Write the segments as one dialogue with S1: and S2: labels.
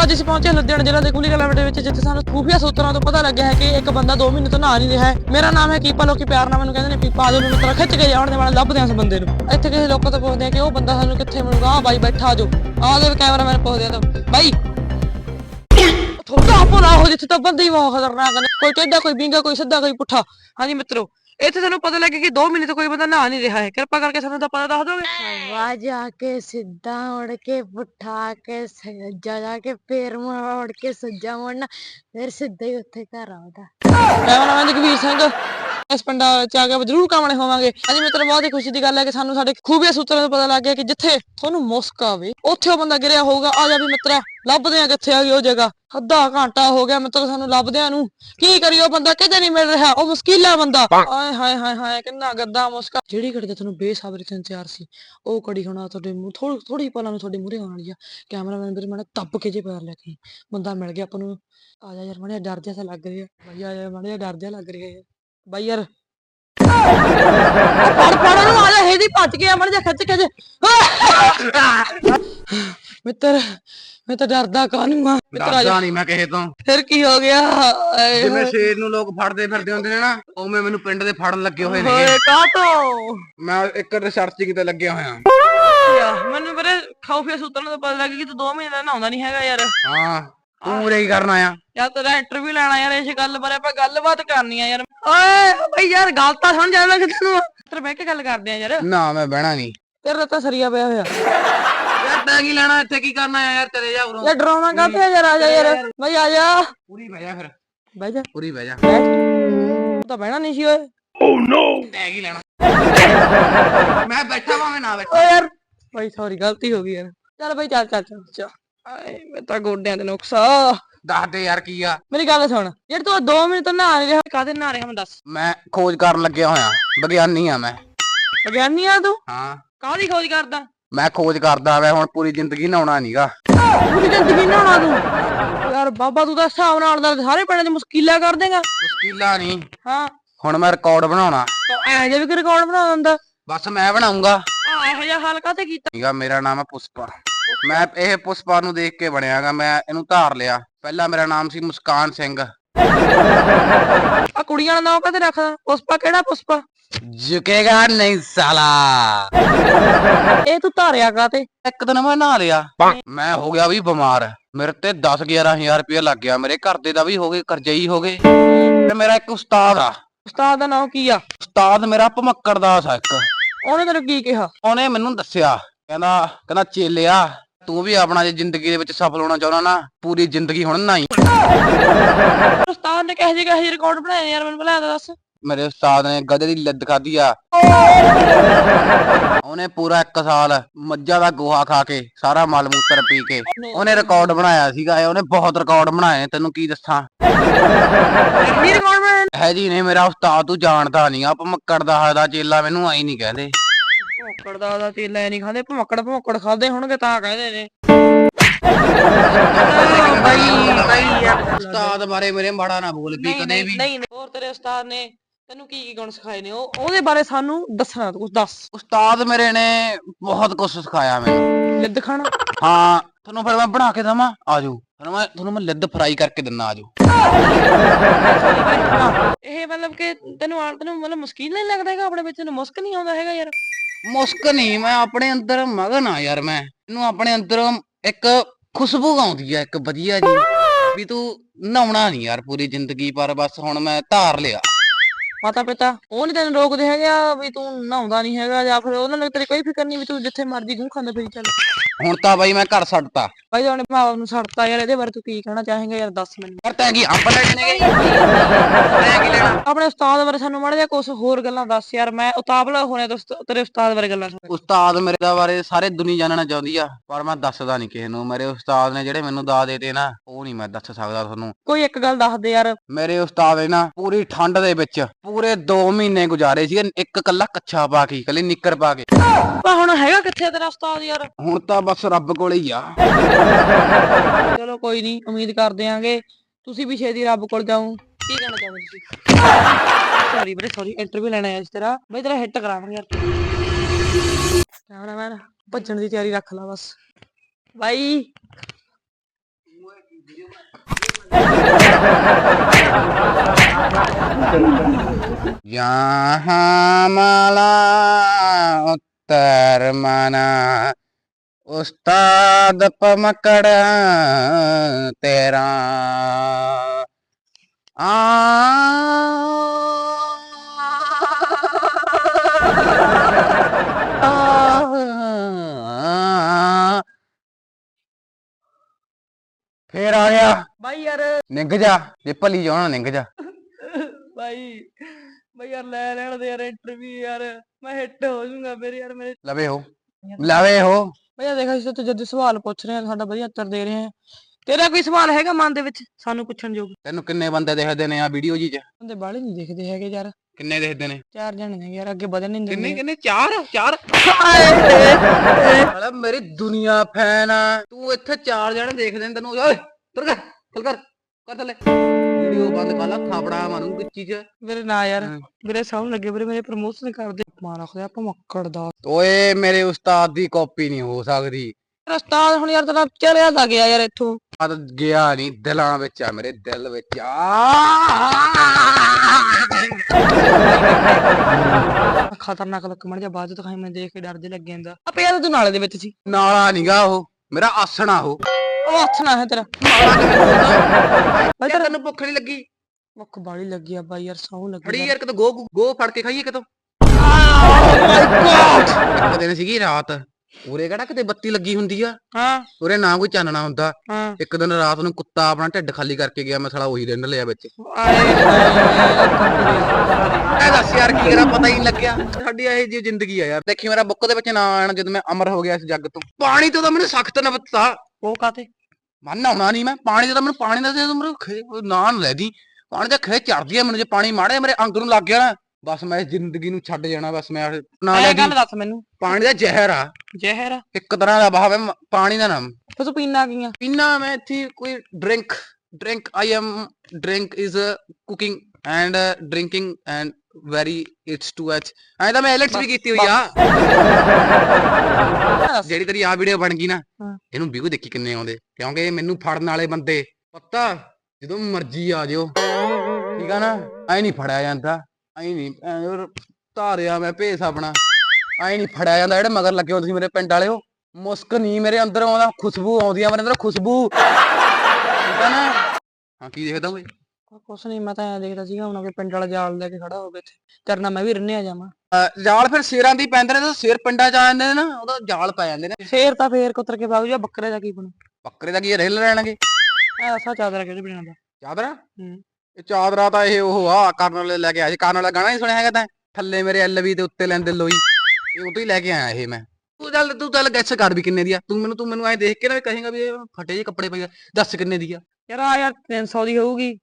S1: ਮਿੱਤਰੋ ਅੱਜ ਅਸੀਂ ਪਹੁੰਚੇ ਲੁਧਿਆਣਾ ਜ਼ਿਲ੍ਹਾ ਦੇ ਕੁਲੀ ਕਲਾਂ ਦੇ ਵਿੱਚ, ਜਿੱਥੇ ਸਾਨੂੰ ਖੂਫੀਆ ਸੂਤਰਾਂ ਤੋਂ ਪਤਾ ਲੱਗਿਆ ਹੈ ਕਿ ਇੱਕ ਬੰਦਾ 2 ਮਹੀਨੇ ਤੋਂ ਨਹਾ ਨਹੀਂ ਰਿਹਾ ਹੈ। ਮੇਰਾ ਨਾਮ ਹੈ ਕੀਪਾ, ਲੋਕੀ ਪਿਆਰ ਨਾਲ ਮੈਨੂੰ ਕਹਿੰਦੇ ਨੇ ਪੀਪਾ ਆ ਮੈਨੂੰ ਮਿੱਤਰਾ ਖਿੱਚ ਕੇ ਜਾਣ ਦੇ ਵਾਲਾ ਲੱਭਦੇ ਆ ਉਸ ਬੰਦੇ ਨੂੰ। ਇੱਥੇ ਕਿਸੇ ਲੋਕਾਂ ਤੋਂ ਪੁੱਛਦੇ ਆ ਕਿ ਉਹ ਬੰਦਾ ਸਾਨੂੰ ਕਿੱਥੇ ਮਿਲੂਗਾ? ਆ ਬਾਈ ਬੈਠਾ ਜੋ ਜਾਓ ਆ ਦੇ ਕੈਮਰਾਮੈਨ ਪੁੱਛਦੇ ਆ ਤਾਂ, ਬਾਈ। ਥੋੜਾ ਨਾ ਹੋ ਜਿੱਥੇ ਤਾਂ ਬੰਦੇ ਹੀ ਬਹੁਤ ਖਤਰਨਾਕ ਨੇ। ਕੋਈ ਟੇਢਾ ਕੋਈ ਬਿੰਗਾ, ਕੋਈ ਸਿੱਧਾ, ਕੋਈ ਪੁੱਠਾ। ਹਾਂਜੀ ਮਿੱਤਰੋ ਇੱਥੇ ਸਾਨੂੰ ਪਤਾ ਲੱਗਿਆ ਕਿ 2 ਮਹੀਨੇ ਤੋਂ ਕੋਈ ਬੰਦਾ ਨਹਾ ਨਹੀਂ ਰਿਹਾ ਹੈ। ਕਿਰਪਾ ਕਰਕੇ ਸਾਨੂੰ ਤਾਂ ਪਤਾ ਦੱਸ ਦੋਗੇ।
S2: ਹਵਾ ਜਾ ਕੇ ਸਿੱਧਾ ਉੜ ਕੇ ਪੁੱਠਾ ਕੇ ਸੱਜਾ ਜਾ ਕੇ ਫੇਰ ਮੋੜ ਕੇ ਸੱਜਾ ਮੋੜਨਾ ਫਿਰ ਸਿੱਧਾ ਹੀ ਉੱਥੇ ਘਰ ਆਉਂਦਾ।
S1: ਕੈਮਰਾਮੈਨ ਜਗਵੀਰ ਸਿੰਘ ਇਸ ਪਿੰਡ ਚ ਆ ਕੇ ਜ਼ਰੂਰ ਕਾਮਣੇ ਹੋਵਾਂਗੇ। ਹਾਂਜੀ ਮਿੱਤਰ ਬਹੁਤ ਹੀ ਖੁਸ਼ੀ ਦੀ ਗੱਲ ਹੈ ਕਿ ਸਾਨੂੰ ਸਾਡੇ ਖੂਬੀਆ ਸੂਤਰਾਂ ਤੋਂ ਪਤਾ ਲੱਗ ਗਿਆ ਕਿ ਜਿੱਥੇ ਤੁਹਾਨੂੰ ਮੁਸਕ ਆਵੇ ਉੱਥੇ ਉਹ ਬੰਦਾ ਗਿਰਿਆ ਹੋਊਗਾ। ਆ ਜਾ ਵੀ ਮਿੱਤਰਾ ਲੱਭਦੇ ਆ ਕਿੱਥੇ ਆ ਗਈ ਉਹ ਜਗ੍ਹਾ। ਅੱਧਾ ਘੰਟਾ ਹੋ ਗਿਆ ਮਿੱਤਰ ਸਾਨੂੰ ਲੱਭਦਿਆਂ ਨੂੰ। ਕੀ ਕਰੀ ਉਹ ਬੰਦਾ ਕਿਤੇ ਨਹੀਂ ਮਿਲ ਰਿਹਾ। ਉਹ ਮੁਸ਼ਕਿਲਾ ਬੰਦਾ। ਆਏ ਹਾਏ ਹਾਏ ਹਾਏ ਕਿੰਨਾ ਗੱਦਾ ਮੁਸਕਾ ਜਿਹੜੀ ਘੜੀ ਦਾ ਤੁਹਾਨੂੰ ਬੇਸਬਰੀ ਤੋਂ ਇੰਤਜ਼ਾਰ ਸੀ ਉਹ ਘੜੀ ਹੁਣ ਆ ਤੁਹਾਡੇ ਮੂੰਹ ਥੋੜੀ ਥੋੜੀ ਪਲਾਂ ਨੂੰ ਤੁਹਾਡੇ ਮੂਹਰੇ ਆਉਣ ਵਾਲੀ ਆ। ਕੈਮਰਾਮੈਨ ਵੀਰੇ ਮਾੜਾ ਦੱਬ ਕੇ ਜੇ ਪੈਰ ਲੈ ਕੇ ਬੰਦਾ ਮਿਲ ਗਿਆ ਆਪਾਂ ਨੂੰ। ਆ ਜਾ ਯਾਰ ਮਾੜਾ ਜਿਹਾ ਡਰ ਜਿਹਾ ਲੱਗ ਰਿਹਾ। ਬਾਈ ਆ ਜਾ ਮਾੜਾ ਜਿਹਾ ਡਰ ਜਿਹਾ ਲੱਗ ਰਿਹਾ ਯਾਰ। ਬਾਈ ਯਾਰ। ਫੜ ਫੜ ਨੂੰ ਆ ਜਾ ਇਹਦੀ ਭੱਜ ਗਿਆ ਮਾੜਾ ਜਿਹਾ ਖਿੱਚ ਖਿੱਚ ਮਿੱਤਰ ਮੈਂ ਤਾਂ ਡਰਦਾ ਕਾਹਨੂੰ ਆ। ਮਿੱਤਰ ਆ ਜਾ।
S3: ਨਹੀਂ ਮੈਂ ਕਿਸੇ ਤੋਂ।
S1: ਫਿਰ ਕੀ ਹੋ ਗਿਆ?
S3: ਜਿਵੇਂ ਸ਼ੇਰ ਨੂੰ ਲੋਕ ਫੜਦੇ ਫਿਰਦੇ ਹੁੰਦੇ ਨੇ ਨਾ ਉਵੇਂ ਮੈਨੂੰ ਪਿੰਡ ਦੇ ਫੜਨ ਲੱਗੇ ਹੋਏ ਨੇ।
S1: ਹੋਏ ਕਾਤੋਂ
S3: ਮੈਂ ਇੱਕ ਰਿਸਰਚ ਕਿਤੇ ਲੱਗਿਆ ਹੋਇਆ।
S1: ਮੈਨੂੰ ਵੀਰੇ ਖੌਫੀਆ ਸੂਤਰਾਂ ਤੋਂ ਪਤਾ ਲੱਗ ਗਿਆ ਕਿ ਤੂੰ 2 ਮਹੀਨੇ ਦਾ ਨਹਾਉਂਦਾ ਨਹੀਂ ਹੈਗਾ ਯਾਰ।
S3: ਹਾਂ ਤੂੰ ਉਰੇ ਕੀ ਕਰਨਾ ਆ
S1: ਯਾਰ ਤੇਰਾ ਇੰਟਰਵਿਊ ਲੈਣਾ ਯਾਰ ਇਸ ਗੱਲ ਬਾਰੇ ਆਪਾਂ ਗੱਲਬਾਤ ਕਰਨੀ ਆ ਯਾਰ। ਓਏ ਬਈ ਯਾਰ ਗੱਲ ਤਾਂ ਸਮਝ ਆ ਲੱਗ ਤੈਨੂੰ ਤੇਰੇ ਬਹਿ ਕੇ ਗੱਲ ਕਰਦੇ ਆ ਯਾਰ।
S3: ਨਾ ਮੈਂ ਬਹਿਣਾ ਨਹੀਂ।
S1: ਤੇਰਾ ਤਾਂ ਸਰੀਆ ਪਿਆ ਹੋਇਆ।
S3: ਯਾਰ ਤੈਂ ਕੀ ਲੈਣਾ ਇੱਥੇ ਕੀ ਕਰਨਾ ਆ ਯਾਰ ਤੇਰੇ ਜਾ ਉਰੋਂ।
S1: ਯਾਰ ਡਰਾਉਣਾ ਕਾਹਤੇ ਆ ਯਾਰ ਆ ਜਾ ਯਾਰ। ਬਈ ਆ ਜਾ।
S3: ਪੂਰੀ ਬਹਿ ਜਾ ਫਿਰ।
S1: ਬਹਿ ਜਾ।
S3: ਪੂਰੀ ਬਹਿ ਜਾ।
S1: ਤੂੰ ਤਾਂ ਬਹਿਣਾ ਨਹੀਂ ਸੀ ਓਏ।
S3: ਤੈਂ ਕੀ ਲੈਣਾ? ਮੈਂ ਬੈਠਾ ਭਾਵੇਂ ਨਾ ਬੈਠਾ।
S1: ਓ ਯਾਰ ਬਈ ਸੌਰੀ ਗਲਤੀ ਹੋ ਗਈ ਯਾਰ। ਚੱਲ ਬਈ ਚੱਲ ਚੱਲ ਚੱਲ ਚੱਲ। ਆਏ ਮੈਂ ਤਾਂ ਗੋਡਿਆਂ ਤੇ ਨੁਕਸਾ
S3: ਦੱਸ ਦੇ ਯਾਰ ਕੀ ਆ।
S1: ਮੇਰੀ ਗੱਲ ਸੁਣ ਯਾਰ ਤੂੰ 2 ਮਿੰਟ ਤੋਂ ਨਹਾ ਰਿਹਾ ਕਾਹਦੇ ਨਹਾ ਰਿਹਾ ਮੈਂ ਦੱਸ।
S3: ਮੈਂ ਖੋਜ ਕਰਨ ਲੱਗਿਆ ਹੋਇਆ ਵਿਗਿਆਨੀ ਆ ਮੈਂ।
S1: ਵਿਗਿਆਨੀ ਆ ਤੂੰ?
S3: ਹਾਂ।
S1: ਕਾਹਦੀ ਖੋਜ ਕਰਦਾ?
S3: ਮੈਂ ਖੋਜ ਕਰਦਾ ਵੇ ਹੁਣ ਪੂਰੀ ਜ਼ਿੰਦਗੀ ਨਹਾਉਣਾ ਨਹੀਂਗਾ
S1: ਪੂਰੀ ਜ਼ਿੰਦਗੀ ਨਹਾਉਣਾ ਤੂੰ? ਯਾਰ ਬਾਬਾ ਤੂੰ ਤਾਂ ਹਿਸਾਬ ਨਾਲ ਦਾ ਸਾਰੇ ਪਿੰਡ ਦੇ ਮੁਸ਼ਕਿਲਾ ਕਰ ਦੇਗਾ।
S3: ਮੁਸ਼ਕਿਲਾ ਨਹੀਂ
S1: ਹਾਂ।
S3: ਹੁਣ ਮੈਂ ਰਿਕਾਰਡ ਬਣਾਉਣਾ।
S1: ਐ ਜੇ ਵੀ ਰਿਕਾਰਡ ਬਣਾ ਦਿੰਦਾ?
S3: ਬਸ ਮੈਂ ਬਣਾਉਂਗਾ।
S1: ਇਹੋ ਜਿਹਾ ਹਾਲ ਕਾਤੇ? ਕੀਤਾ
S3: ਮੇਰਾ ਨਾਮ ਹੈ ਪੁਸ਼ਪਾ। ਮੈਂ ਇਹ ਪੁਸ਼ਪਾ ਨੂੰ ਦੇਖ ਕੇ ਬਣਿਆਗਾ ਮੈਂ ਇਹਨੂੰ ਧਾਰ ਲਿਆ। ਪਹਿਲਾਂ ਮੇਰਾ ਨਾਮ ਸੀ ਮੁਸਕਾਨ ਸਿੰਘ।
S1: ਆ ਕੁੜੀਆਂ ਦਾ ਨਾਮ ਕਾਤੇ ਰੱਖਦਾ? ਪੁਸ਼ਪਾ ਕਿਹੜਾ ਪੁਸ਼ਪਾ?
S3: ਝੁਕੇਗਾ ਨਹੀਂ ਸਾਲਾ।
S1: ਇਹ ਤੂੰ ਧਾਰਿਆ ਕਾਤੇ
S3: ਇੱਕ ਦਿਨ ਮੈਂ ਨਹਾ ਲਿਆ। ਮੈਂ ਹੋ ਗਿਆ ਵੀ ਬਿਮਾਰ। ਮੇਰੇ ਤੇ 10 11000 ਰੁਪਏ ਲੱਗ ਗਿਆ। ਮੇਰੇ ਘਰ ਦੇ ਦਾ ਵੀ ਹੋ ਗਏ ਕਰਜ਼ਈ ਹੋ ਗਏ। ਤੇ ਮੇਰਾ ਇੱਕ ਉਸਤਾਦ ਆ।
S1: ਉਸਤਾਦ ਦਾ ਨਾਮ ਕੀ ਆ?
S3: ਉਸਤਾਦ ਮੇਰਾ ਭਮੱਕੜ ਦਾਸ ਆ ਇੱਕ।
S1: ਉਹਨੇ ਤੈਨੂੰ ਕੀ ਕਿਹਾ?
S3: ਉਹਨੇ ਮੈਨੂੰ ਦੱਸਿਆ। ਕਹਿੰਦਾ ਕਹਿੰਦਾ ਚੇਲਿਆ ਤੂੰ ਵੀ ਆਪਣਾ ਜੇ ਜ਼ਿੰਦਗੀ ਦੇ ਵਿੱਚ ਸਫਲ ਹੋਣਾ ਚਾਹੁੰਦਾ ਨਾ ਪੂਰੀ ਜ਼ਿੰਦਗੀ ਹੁਣ ਨਹਾਈ
S1: ਉਸਤਾਦ ਨੇ ਕਹੇ ਜਿਹੇ ਕਹੇ ਰਿਕਾਰਡ ਬਣਾਏ ਨੇ ਯਾਰ ਮੈਨੂੰ ਤਾਂ ਦੱਸ।
S3: ਮੇਰੇ ਉਸਤਾਦ ਨੇ ਗਧੇ ਦੀ ਲੱਦ ਖਾਧੀ ਆ। ਉਹਨੇ ਪੂਰਾ 1 ਸਾਲ ਮੱਝਾਂ ਦਾ ਗੋਹਾ ਖਾ ਕੇ ਸਾਰਾ ਮਲ ਮੂਤਰ ਪੀ ਕੇ ਉਹਨੇ ਰਿਕਾਰਡ ਬਣਾਇਆ ਸੀਗਾ ਇਹ ਉਹਨੇ ਬਹੁਤ ਰਿਕਾਰਡ ਬਣਾਏ ਨੇ, ਤੈਨੂੰ ਕੀ ਦੱਸਾਂ।
S1: ਰਿਕਾਰਡ
S3: ਹੈ ਜੀ ਨੇ ਮੇਰਾ ਉਸਤਾਦ ਤੂੰ ਜਾਣਦਾ ਨਹੀਂ ਆ ਭਮੱਕੜ ਦਾ ਦਾ ਚੇਲਾ ਮੈਨੂੰ ਆਈ ਨਹੀਂ ਕਹਿੰਦੇ।
S1: ਭਮੱਕੜ ਦਾ ਦਾ ਤੇਲਾ ਨਹੀਂ ਖਾਂਦੇ ਭਮੱਕੜ ਭਮੱਕੜ ਖਾਂਦੇ ਹੋਣਗੇ ਤਾਂ ਕਹਿੰਦੇ ਨੇ।
S3: ਬਈ ਬਈ ਉਸਤਾਦ ਬਾਰੇ ਮੇਰੇ ਮਾੜਾ ਨਾ ਬੋਲ ਵੀ ਕਦੇ ਵੀ।
S1: ਨਹੀਂ ਹੋਰ ਤੇਰੇ ਉਸਤਾਦ ਨੇ ਤੈਨੂੰ ਕੀ ਕੀ ਗੁਣ ਸਿਖਾਏ ਨੇ? ਉਹ ਉਹਦੇ ਬਾਰੇ ਸਾਨੂੰ ਦੱਸਣਾ ਤੂੰ ਕੁਝ ਦੱਸ।
S3: ਉਸਤਾਦ ਮੇਰੇ ਨੇ ਬਹੁਤ ਕੁਝ ਸਿਖਾਇਆ ਮੈਨੂੰ।
S1: ਲਿੱਦ ਖਾਣਾ?
S3: ਹਾਂ ਤੁਹਾਨੂੰ ਫਿਰ ਮੈਂ ਬਣਾ ਕੇ ਦਵਾਂ? ਆਜੋ। ਤੁਹਾਨੂੰ ਮੈਂ ਤੁਹਾਨੂੰ ਮੈਂ ਲਿੱਦ ਫਰਾਈ ਕਰਕੇ ਦਿੰਨਾ ਆਜੋ।
S1: ਇਹ ਮਤਲਬ ਕਿ ਤੈਨੂੰ ਆਣ ਤੈਨੂੰ ਮਤਲਬ ਮੁਸ਼ਕਿਲ ਨਹੀਂ ਲੱਗਦਾ ਹੈਗਾ ਆਪਣੇ ਵਿੱਚ? ਨੂੰ ਮੁਸਕ ਨਹੀਂ ਆਉਂਦਾ ਹੈਗਾ ਯਾਰ?
S3: ਮੁਸਕ ਨਹੀਂ, ਮੈਂ ਆਪਣੇ ਅੰਦਰ ਮਗਨ ਆ ਯਾਰ ਮੈਂ। ਇਹਨੂੰ ਆਪਣੇ ਅੰਦਰੋਂ ਇੱਕ ਖੁਸ਼ਬੂ ਆਉਂਦੀ ਆ, ਇੱਕ ਵਧੀਆ ਜੀ। ਵੀ ਤੂੰ ਨਹਾਉਣਾ ਨਹੀਂ ਯਾਰ ਪੂਰੀ ਜ਼ਿੰਦਗੀ ਪਰ ਬਸ ਹੁਣ ਮੈਂ ਧਾਰ ਲਿਆ।
S1: ਮਾਤਾ ਪਿਤਾ ਉਹ ਨਹੀਂ ਤੈਨੂੰ ਰੋਕਦੇ ਹੈਗੇ ਆ ਵੀ ਤੂੰ ਨਹਾਉਂਦਾ ਨਹੀਂ ਹੈਗਾ ਜਾਂ ਫਿਰ ਉਹਨਾਂ ਨੂੰ ਤੇਰੀ ਕੋਈ ਫਿਕਰ ਨਹੀਂ ਵੀ ਤੂੰ ਜਿੱਥੇ ਮਰਜ਼ੀ ਗੂੰ ਖਾਂਦਾ ਫਿਰੀ ਚੱਲ।
S3: ਹੁਣ ਤਾਂ ਬਾਈ ਮੈਂ ਘਰ ਛੱਡਤਾ।
S1: ਭਾਈ ਉਹਨੇ ਮਾਂ ਨੂੰ ਛੱਡਤਾ ਯਾਰ ਇਹਦੇ ਬਾਰੇ ਤੂੰ ਕੀ ਕਹਿਣਾ ਚਾਹੇਂਗਾ ਯਾਰ ਦੱਸ ਮੈਨੂੰ।
S3: ਪਰ ਤੈਂ ਕੀ ਅੰਬ ਲੈਣੇ ਗਈ ਤੈਂ ਕੀ ਲੈਣਾ?
S1: ਆਪਣੇ ਉਸਤਾਦ ਬਾਰੇ ਸਾਨੂੰ ਮਾੜਾ ਜਿਹਾ ਕੁਝ ਹੋਰ ਗੱਲਾਂ ਦੱਸ ਯਾਰ ਮੈਂ ਉਤਾਵਲਾ ਹੋਣੇ ਤੇਰੇ ਉਸਤਾਦ ਬਾਰੇ ਗੱਲਾਂ ਸੁਣ।
S3: ਉਸਤਾਦ ਮੇਰੇ ਦਾ ਬਾਰੇ ਸਾਰੇ ਦੁਨੀਆ ਜਾਣਨਾ ਚਾਹੁੰਦੀ ਆ ਪਰ ਮੈਂ ਦੱਸਦਾ ਨਹੀਂ ਕਿਸੇ ਨੂੰ। ਮੇਰੇ ਉਸਤਾਦ ਨੇ ਜਿਹੜੇ ਮੈਨੂੰ ਦਾਅ ਦੇਤੇ ਨਾ ਉਹ ਨਹੀਂ ਮੈਂ ਦੱਸ ਸਕਦਾ ਤੁਹਾਨੂੰ।
S1: ਕੋਈ ਇੱਕ ਗੱਲ ਦੱਸ ਦੇ ਯਾਰ।
S3: ਮੇਰੇ ਉਸਤਾਦ ਨੇ ਨਾ ਪੂਰੀ ਠੰਡ ਦੇ ਵਿੱਚ ਪੂਰੇ 2 ਮਹੀਨੇ ਗੁਜ਼ਾਰੇ ਸੀ ਇੱਕ ਕੱਲਾ ਕੱਛਾ ਪਾ ਕੇ ਕੱਲੀ ਨਿੱਕਰ ਪਾ ਕੇ।
S1: ਪਰ ਹੁਣ ਹੈਗਾ ਕਿੱਥੇ ਤੇਰਾ ਉਸਤਾਦ ਯਾਰ?
S3: ਹੁਣ ਤਾਂ ਬਸ ਰੱਬ ਕੋਲੇ ਹੀ ਆ
S1: ਚਲੋ ਕੋਈ ਨਹੀਂ ਉਮੀਦ ਕਰਦੇ ਆਂਗੇ ਤੁਸੀਂ ਵੀ ਛੇਤੀ ਰੱਬ ਕੋਲ ਜਾਓ ਕੀ ਕਹਿਣਾ ਚਾਹੁੰਦੇ ਤੁਸੀਂ ਸੌਰੀ ਵੀਰੇ ਸੌਰੀ ਇੰਟਰਵਿਊ ਲੈਣਾ ਆਇਆ ਸੀ ਤੇਰਾ ਬਈ ਤੇਰਾ ਹਿੱਟ ਕਰਾਵਾਂਗੇ ਯਾਰ ਕੈਮਰਾਮੈਨ ਭੱਜਣ ਦੀ ਤਿਆਰੀ ਰੱਖ ਲਾ ਬਸ ਬਾਈ
S3: यहाँ माला उत्तर मना ਉਸਤਾਦ ਪਮਕੜ ਤੇਰਾ। ਆ ਫੇਰ ਆ ਗਿਆ।
S1: ਬਾਈ ਯਾਰ।
S3: ਨਿੰਗ ਜਾ ਜੇ ਭੱਲੀ ਜਾਣਾ ਨਿੰਗ ਜਾ।
S1: ਬਾਈ ਬਾਈ ਯਾਰ ਲੈ ਲੈਣ ਦੇ ਯਾਰ ਇੰਟਰਵਿਊ ਯਾਰ। ਮੈਂ ਹਿੱਟ ਹੋ ਜਾਊਂਗਾ ਮੇਰੇ ਯਾਰ ਮੇਰੇ
S3: ਲਵੇ ਹੋ ਲਵੇ ਹੋ
S1: ਯਾਰ ਦੇਖ ਅਸੀਂ ਤਾਂ ਜਦ ਸਵਾਲ ਪੁੱਛ ਰਹੇ ਆ ਸਾਡਾ ਵਧੀਆ ਉੱਤਰ ਦੇ ਰਹੇ ਆ ਤੇਰਾ ਕੋਈ ਸਵਾਲ ਹੈਗਾ ਮਨ ਦੇ ਵਿੱਚ? ਸਾਨੂੰ ਪੁੱਛਣ ਯੋਗ।
S3: ਤੈਨੂੰ ਕਿੰਨੇ ਬੰਦੇ ਦੇਖਦੇ ਨੇ ਆ ਵੀਡੀਓ ਜੀ ਚ?
S1: ਬੰਦੇ ਬਾਹਲੇ ਨਹੀਂ ਦਿਖਦੇ ਹੈਗੇ ਯਾਰ।
S3: ਕਿੰਨੇ ਦੇਖਦੇ ਨੇ?
S1: ਚਾਰ ਜਣੇ ਨੇ ਯਾਰ ਅੱਗੇ ਵਧਣ ਨਹੀਂ ਦਿੰਦੇ।
S3: ਕਿੰਨੇ ਚਾਰ? ਚਾਰ? ਮੇਰੀ ਦੁਨੀਆ ਫੈਨ ਆ। ਤੂੰ ਇੱਥੇ ਚਾਰ ਜਣੇ ਦੇਖਦੇ ਨੇ ਤੈਨੂੰ। ਓਏ ਤੁਰ ਕਰ ਚੱਲ ਕਰ ਕਰ ਥੱਲੇ। ਵੀਡੀਓ ਬੰਦ ਕਰ ਲਾ ਥਾਪੜਾ ਮਾਰੂ ਗਿੱਚੀ ਚ।
S1: ਵੀਰੇ ਨਾ ਯਾਰ
S3: ਹਾਂ।
S1: ਵੀਰੇ ਸੌਣ ਲੱਗੇ ਵੀਰੇ ਮੇਰੇ ਪ੍ਰਮੋਸ਼ਨ ਕਰਦੇ। ਮਾਰ ਰੱਖਦੇ ਆਪਾਂ ਮੱਕੜ ਦਾ।
S3: ਓਏ ਮੇਰੇ ਉਸਤਾਦ ਦੀ ਕਾਪੀ ਨਹੀਂ ਹੋ ਸਕਦੀ।
S1: ਉਸਤਾਦ ਹੁਣ ਯਾਰ ਤੇਰਾ ਚਲਿਆ ਤਾਂ ਗਿਆ ਯਾਰ ਇੱਥੋਂ।
S3: ਆ ਗਿਆ ਨਹੀਂ ਦਿਲਾਂ ਵਿੱਚ ਆ ਮੇਰੇ ਦਿਲ ਵਿੱਚ ਆ।
S1: ਖਤਰਨਾਕ ਲੱਕ ਮੜ ਜਾ ਬਾਅਦ ਚ ਦਿਖਾਈ ਮੈਂ ਦੇਖ ਕੇ ਡਰ ਜੇ ਲੱਗ ਜਾਂਦਾ। ਆਪੇ ਤੂੰ ਨਾਲੇ ਦੇ ਵਿੱਚ ਸੀ।
S3: ਨਾਲਾ ਨੀਗਾ ਉਹ। ਮੇਰਾ ਆਸਣਾ ਉਹ।
S1: ਉਹ ਹੱਥ ਨਾ ਹੈ ਤੇਰਾ।
S3: ਕਿਵੇਂ
S1: ਤੇਰਾ
S3: ਤੈਨੂੰ ਭੁੱਖ ਨਹੀਂ ਲੱਗੀ?
S1: ਮੁੱਖ ਬਾਲੀ ਲੱਗੀ ਆ ਬਾਈ ਯਾਰ ਸੌ ਲੱਗੀ
S3: ਫੜੀ
S1: ਯਾਰ।
S3: ਕਿਤੋਂ ਗੋ ਗੋ ਫੜ ਕੇ ਖਾਈਏ ਕਿਤੋਂ
S1: Oh my God!
S3: ਇੱਕ ਦਿਨ ਸੀਗੀ ਰਾਤ। ਉਰੇ ਕਿਹੜਾ ਕਿਤੇ ਬੱਤੀ ਲੱਗੀ ਹੁੰਦੀ ਆ?
S1: ਹਾਂ।
S3: ਉਰੇ ਨਾ ਕੋਈ ਚਾਨਣਾ ਹੁੰਦਾ।
S1: ਹਾਂ।
S3: ਇੱਕ ਦਿਨ ਰਾਤ ਨੂੰ ਕੁੱਤਾ ਆਪਣਾ ਢਿੱਡ ਖਾਲੀ ਕਰਕੇ ਗਿਆ ਮੈਂ ਸਾਲਾ ਉਹੀ ਰਿੰਨ ਲਿਆ ਵਿੱਚ। ਐ ਦੱਸ ਯਾਰ ਕੀ ਕਰਾਂ ਪਤਾ ਹੀ ਨਹੀਂ ਲੱਗਿਆ। ਸਾਡੀ ਇਹ ਜੀ ਜ਼ਿੰਦਗੀ ਆ ਯਾਰ। ਦੇਖੀ ਮੇਰਾ ਬੁੱਕ ਦੇ ਵਿੱਚ ਨਾਂ ਆਣਾ ਜਦੋਂ ਮੈਂ ਅਮਰ ਹੋ ਗਿਆ ਇਸ ਜੱਗ ਤੋਂ। ਪਾਣੀ ਤੋਂ ਤਾਂ ਮੈਨੂੰ ਸਖਤ ਨਫ਼ਰਤ ਆ
S1: ਉਹ ਕਾਤੇ
S3: ਮਨ ਆਉਣਾ ਨਹੀਂ ਮੈਂ। ਪਾਣੀ ਦਾ ਤਾਂ ਮੈਨੂੰ ਪਾਣੀ ਦਾ ਤੇ ਨਾਂ ਨਾ ਲੈ ਦੀ। ਪਾਣੀ ਦਾ ਖੇ ਚੜਦੀ ਆ ਮੈਨੂੰ ਜੇ ਪਾਣੀ ਮਾੜੇ ਮੇਰੇ ਅੰਗ ਨੂੰ ਲੱਗ ਗਿਆ ਨਾ ਬਸ ਮੈਂ ਇਸ ਜ਼ਿੰਦਗੀ ਨੂੰ ਛੱਡ ਜਾਣਾ ਬਸ ਮੈਂ ਨਾ ਲੈ
S1: ਗੱਲ ਦੱਸ ਮੈਨੂੰ।
S3: ਪਾਣੀ ਦਾ ਜ਼ਹਿਰ ਆ।
S1: ਜ਼ਹਿਰ ਆ।
S3: ਇੱਕ ਤਰ੍ਹਾਂ ਦਾ ਬਹਾਵ ਹੈ ਮ- ਪਾਣੀ ਦਾ ਨਾਮ।
S1: ਫਿਰ ਤੂੰ ਪੀਣਾ ਕੀਆਂ
S3: ਪੀਣਾ ਮੈਂ ਇੱਥੇ ਕੋਈ drink drink I am drink is cooking and drinking and very it's too H uh ਤਾਂ ਮੈਂ ਐਲਟਸ ਵੀ ਕੀਤੀ ਹੋਈ ਆ। ਜਿਹੜੀ ਤੇਰੀ ਆ ਵੀਡੀਓ ਬਣ ਗਈ ਨਾ
S1: ਹਾਂ।
S3: ਇਹਨੂੰ ਵੀਊ ਦੇਖੀ ਕਿੰਨੇ ਆਉਂਦੇ। ਕਿਉਂਕਿ ਮੈਨੂੰ ਫੜਨ ਵਾਲੇ ਬੰਦੇ ਪਤਾ ਜਦੋਂ ਮਰਜ਼ੀ ਆ ਜਿਓ। ਠੀਕ ਆ ਨਾ? ਐ ਨਹੀਂ ਫੜਿਆ ਜਾਂਦਾ। ਐ ਨਹੀਂ ਐਂ ਧਾਰਿਆ ਮੈਂ ਭੇਸ ਆਪਣਾ। ਐ ਨਹੀਂ ਫੜਿਆ ਜਾਂਦਾ ਜਿਹੜੇ ਮਗਰ ਲੱਗੇ ਹੋ ਤੁਸੀਂ ਮੇਰੇ ਪਿੰਡ ਵਾਲਿਓ ਮੁਸਕ ਨਹੀਂ ਮੇਰੇ ਅੰਦਰ ਆਉਂਦਾ ਖੁਸ਼ਬੂ ਆਉਂਦੀ ਆ ਮੇਰੇ ਅੰਦਰ ਖੁਸ਼ਬੂ। ਠੀਕ ਆ ਨਾ? ਹਾਂ ਕੀ ਦੇਖਦਾ ਓਏ
S1: ਕੁਛ ਨਹੀਂ ਮੈਂ ਤਾਂ ਐ ਦੇਖਦਾ ਸੀਗਾ ਹੁਣ ਕੋਈ ਪਿੰਡ ਵਾਲਾ ਜਾਲ ਲੈ ਕੇ ਖੜਾ ਹੋਵੇ ਇੱਥੇ। ਤੇਰੇ ਨਾਲ ਮੈਂ ਵੀ ਰੰਨਿਆ ਜਾਵਾਂ।
S3: ਅਹ ਜਾਲ ਫਿਰ ਸ਼ੇਰਾਂ ਦੀ ਪੈਂਦੇ ਨੇ ਤਾਂ ਸ਼ੇਰ ਪਿੰਡਾਂ ਚ ਆ ਜਾਂਦੇ ਨੇ ਨਾ ਉਹਦਾ ਜਾਲ ਪੈ ਜਾਂਦੇ ਨੇ।
S1: ਫੇਰ ਤਾਂ ਫੇਰ ਕੁੱਤਰ ਕੇ ਬਾਗੂ ਜਾ ਬੱਕਰੇ ਦਾ ਕੀ ਬਣੂ?
S3: ਬੱਕਰੇ ਦਾ ਕੀ ਰੇਲ ਰਹਿਣਗੇ?
S1: ਐ ਅਸਾ ਚਾਦਰਾ ਕਿਹਦੇ ਬਿਨਾਂ ਦਾ?
S3: ਚਾਦਰਾ?
S1: ਹੂੰ।
S3: ਇਹ ਚਾਦਰਾ ਤਾਂ ਇਹ ਉਹ ਆ ਕਰਨ ਵਾਲੇ ਲੈ ਕੇ ਆਇਆ ਸੀ। ਕਰਨ ਵਾਲਾ ਗਾਣਾ ਨਹੀਂ ਸੁਣਿਆ ਹੈਗਾ ਤਾਂ? ਥੱਲੇ ਮੇਰੇ ਐਲਵੀ ਤੇ ਉੱਤੇ ਲੈਂਦੇ ਲੋਈ। ਇਹ ਉਹ ਤੋਂ ਹੀ ਲੈ ਕੇ ਆਇਆ ਇਹ ਮੈਂ। ਤੂੰ ਚੱਲ ਤੂੰ ਚੱਲ ਗੈਸ ਕਰ ਵੀ ਕਿੰਨੇ ਦੀ ਆ। ਤੂੰ ਮੈਨੂੰ ਤੂੰ ਮੈਨੂੰ ਐ ਦੇਖ ਕੇ ਨਾ ਕਹੇਗਾ ਵੀ ਇਹ ਫਟੇ ਜਿਹੇ ਕੱਪੜੇ ਪਏ ਆ। ਦੱਸ ਕਿੰਨੇ ਦੀ ਆ।
S1: ਯਾਰ ਆ ਯਾਰ 300 ਦੀ ਹੋਊਗੀ।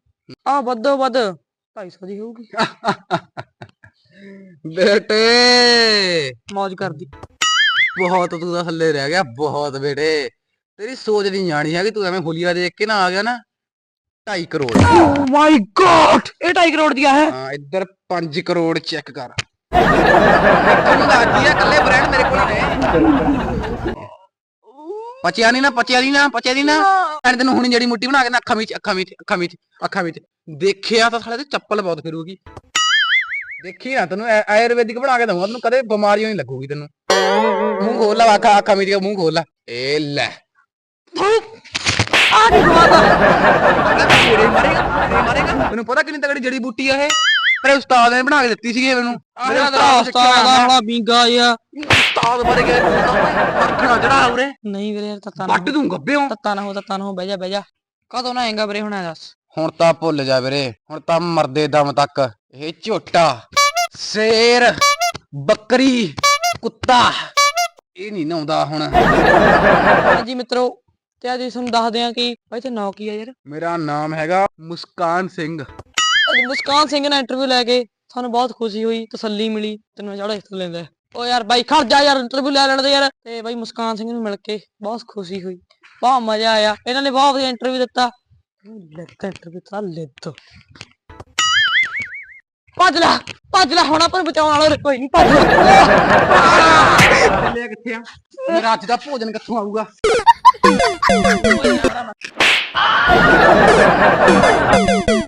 S1: ਆ ਵੱਧੋ ਵੱਧ 250 ਦੀ ਹੋਊਗੀ।
S3: ਬੇਟੇ!
S1: ਮौज ਕਰਦੀ।
S3: ਬਹੁਤ ਤੂੰ ਤਾਂ ਥੱਲੇ ਰਹਿ ਗਿਆ ਬਹੁਤ ਬੇਟੇ। ਤੇਰੀ ਸੋਚ ਨਹੀਂ ਜਾਣੀ ਹੈਗੀ ਤੂੰ ਐਵੇਂ ਹੁਲੀਆ ਦੇਖ ਕੇ ਨਾ ਆ ਗਿਆ ਨਾ। 2.5 ਕਰੋੜ
S1: ਓ ਮਾਈ ਗॉड ਇਹ 2.5 ਕਰੋੜ ਦੀ ਆ ਹੈ?
S3: ਹਾਂ ਇੱਧਰ 5 ਕਰੋੜ ਚੈੱਕ ਕਰ। ਤੈਨੂੰ ਆ ਕੱਲੇ ਬ੍ਰਾਂਡ ਮੇਰੇ ਕੋਲ ਨੇ? ਪਚਿਆ ਨਹੀਂ ਨਾ ਪਚਿਆ ਨਹੀਂ ਨਾ ਪਚਿਆ ਨਹੀਂ ਨਾ। ਐਂ ਤੈਨੂੰ ਹੁਣੀ ਜੜੀ ਮੁੱਟੀ ਬਣਾ ਕੇ ਨਾ ਅੱਖਾਂ ਵਿੱਚ ਅੱਖਾਂ ਵਿੱਚ ਅੱਖਾਂ ਵਿੱਚ ਅੱਖਾਂ ਵਿੱਚ। ਦੇਖਿਆ ਤਾਂ ਸਾਲੇ ਤੇ ਚੱਪਲ ਬਹੁਤ ਫਿਰੂਗੀ। ਦੇਖੀ ਨਾ ਤੈਨੂੰ ਆਯ- ਆਯੁਰਵੈਦਿਕ ਬਣਾ ਕੇ ਦਊਂਗਾ ਤੈਨੂੰ ਕਦੇ ਬਿਮਾਰੀ ਨਹੀਂ ਲੱਗੂਗੀ ਤੈਨੂੰ। ਮੂੰਹ ਖੋਲ ਲਾ ਅੱਖਾਂ ਅੱਖਾਂ ਵਿੱਚ ਮੂੰਹ ਖੋਲ ਲਾ। ਏ ਲੈ।
S1: ਆ ਕੀ ਖਵਾਦਾ
S3: ਤੇਰੇ ਮਾਰੇਗਾ ਤੇਰੇ ਮਾਰੇਗਾ ਤੈਨੂੰ ਪਤਾ ਕਿੰਨੀ ਤਗੜੀ ਜੜੀ ਬੂਟੀ ਆ ਇਹ। ਮੇਰੇ ਉਸਤਾਦ ਨੇ ਬਣਾ ਕੇ ਦਿੱਤੀ ਸੀਗੀ ਇਹ ਮੈਨੂੰ। ਮੇਰੇ
S1: ਮੇਰਾ
S3: ਉਸਤਾਦ
S1: ਉਸਤਾਦ ਦਾ ਵਾਲਾ ਬਿੰਗਾ ਆ
S3: ਉਸਤਾਦ ਬਾਰੇ ਗਿਆ ਅੱਖਾਂ ਚੜਾ ਉਰੇ।
S1: ਨਹੀਂ ਵੀਰੇ ਯਾਰ ਤੱਤਾ ਨਾ
S3: ਵੱਟ ਦੂੰ ਗੱਬਿਓ
S1: ਤੱਤਾ ਨਾ ਹੋ ਤੱਤਾ ਨਾ ਹੋ ਬਹਿ ਜਾ ਬਹਿ ਜਾ। ਕਦੋਂ ਨਾ ਆਏਗਾ ਵੀਰੇ ਹੁਣ ਦੱਸ।
S3: ਹੁਣ ਤਾਂ ਭੁੱਲ ਜਾ ਵੀਰੇ। ਹੁਣ ਤਾਂ ਮਰਦੇ ਦਮ ਤੱਕ। ਇਹ ਝੋਟਾ ਸ਼ੇਰ ਬੱਕਰੀ ਕੁੱਤਾ। ਇਹ ਨਹੀਂ ਨਹਾਉਂਦਾ ਹੁਣ।
S1: ਹਾਂਜੀ ਮਿੱਤਰੋ ਤੇ ਅੱਜ ਅਸੀਂ ਤੁਹਾਨੂੰ ਦੱਸਦੇ ਹਾਂ ਕਿ ਭਾਈ ਤੇ ਨਾਂ ਕੀ ਆ ਯਾਰ?
S3: ਮੇਰਾ ਨਾਮ ਹੈਗਾ ਮੁਸਕਾਨ ਸਿੰਘ।
S1: ਅੱਜ ਮੁਸਕਾਨ ਸਿੰਘ ਨਾਲ ਇੰਟਰਵਿਊ ਲੈ ਕੇ ਸਾਨੂੰ ਬਹੁਤ ਖੁਸ਼ੀ ਹੋਈ ਤਸੱਲੀ ਮਿਲੀ ਤੈਨੂੰ ਜਿਹੜਾ ਹਿੱਸਾ ਲੈਂਦਾ ਹੈ। ਓ ਯਾਰ ਬਾਈ ਖੜ ਜਾ ਯਾਰ ਇੰਟਰਵਿਊ ਲੈ ਲੈਣ ਦੇ ਯਾਰ। ਤੇ ਬਾਈ ਮੁਸਕਾਨ ਸਿੰਘ ਨੂੰ ਮਿਲ ਕੇ ਬਹੁਤ ਖੁਸ਼ੀ ਹੋਈ ਬਹੁਤ ਮਜ਼ਾ ਆਇਆ। ਇਹਨਾਂ ਨੇ ਬਹੁਤ ਵਧੀਆ ਇੰਟਰਵਿਊ ਦਿੱਤਾ। ਲੈਤਾ ਇੰਟਰਵਿਊ ਤਾਂ ਲੈਤਾ ਭੱਜ ਲੈ ਭੱਜ ਲੈ ਹੁਣ ਆਪਾਂ ਨੂੰ ਬਚਾਉਣ ਵਾਲਾ ਕੋਈ ਨਹੀਂ ਭੱਜ ਲੈ।
S3: ਚੱਲਿਆ ਕਿੱਥੇ ਆ? ਮੇਰਾ ਅੱਜ ਦਾ ਭੋਜਨ ਕਿੱਥੋਂ ਆਊਗਾ? Oh, yeah, I don't know.